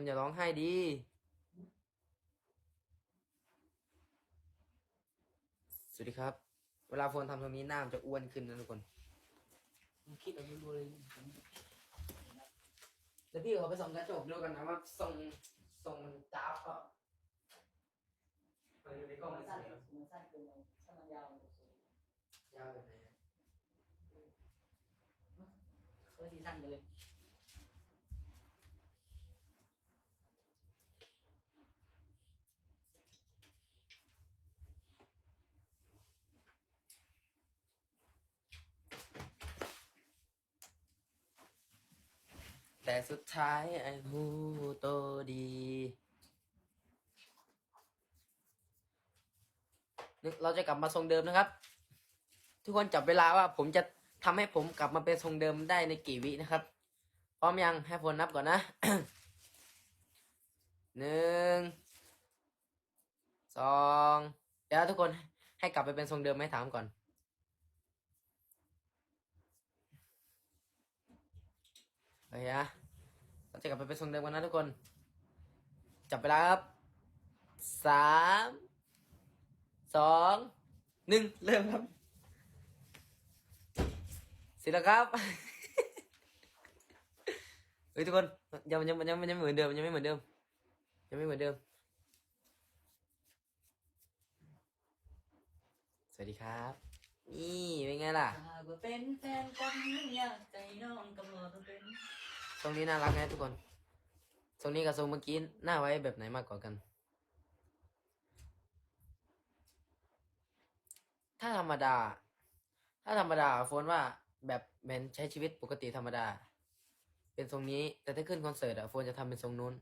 นอย่าร้องไห้ดีสวัสดีครับ เวลาโฟนทำตรงนี้หน้ามันจะอ้วนขึ้นนะทุกคนผมคิดเอาไม่รู้เลยเดี๋ยวพี่ขอไปส่องกระจกดูกันนะว่าทรงทรงมันจ้าบเปล่าไปดูในกล้องมัมันนสั้นสวยมันสั้นเกินไปถ้ามันยาวมันจะสวยยาวแบบไหนอะก็ที่สั้นไปเลย แต่สุดท้ายไอ้หูโตดีนึกเราจะกลับมาทรงเดิมนะครับ ทุกคนจับเวลาว่าผมจะทำให้ผมกลับมาเป็นทรงเดิมได้ในกี่วินะครับ พร้อมยังให้ฝนนับก่อนนะหนึ่งสองเดี๋ยวทุกคนให้กลับไปเป็นทรงเดิมไหมถามก่อน โอ เคนะเราจะกลับไปเป็นทรงเดิมกันนะทุกคน จับเวลาครับสามสองหนึ่งเริ่มครับเสร็จแล้วครับเฮ้ยทุกคนยังยังยังยังไม่เหมือนเดิมยังไม่เหมือนเดิมยังไม่เหมือนเดิม สวัสดีครับ นี่เป็นไงล่ะ หากว่าเป็นแฟนกันยากใจน้องกำลังเป็น รงนี้น่ารักนะทุกคน ทรงนี้กับทรงเมื่อกี้หน้าไว้แบบไหนมากกว่ากัน ถ้าธรรมดา ถ้าธรรมดาโฟนว่าแบบเหมือนใช้ชีวิตปกติธรรมดา เป็นทรงนี้ แต่ถ้าขึ้นคอนเสิร์ตอะโฟนจะทำเป็นทรงนู้น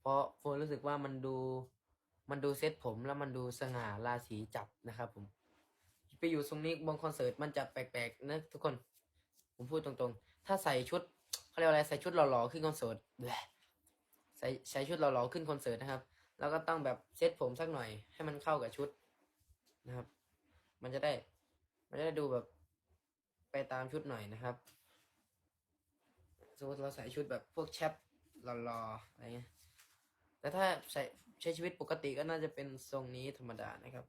เพราะโฟนรู้สึกว่ามันดูมันดูเซ็ตผมแล้วมันดูสง่าราศีจับนะครับผม ไปอยู่ทรงนี้บนคอนเสิร์ตมันจะแปลกๆนะทุกคน ผมพูดตรงๆ ถ้าใส่ชุด เขาเรียกอะไรใส่ชุดหล่อๆขึ้นคอนเสิร์ตใส่ใส่ชุดหล่อๆขึ้นคอนเสิร์ตนะครับ แล้วก็ต้องแบบเซ็ตผมสักหน่อยให้มันเข้ากับชุดนะครับ มันจะได้ มันจะได้ดูแบบไปตามชุดหน่อยนะครับ สมมติเราใส่ชุดแบบพวกแชปหล่อๆอะไรเงี้ยแต่ถ้าใส่ใช้ชีวิตปกติก็น่าจะเป็นทรงนี้ธรรมดานะครับ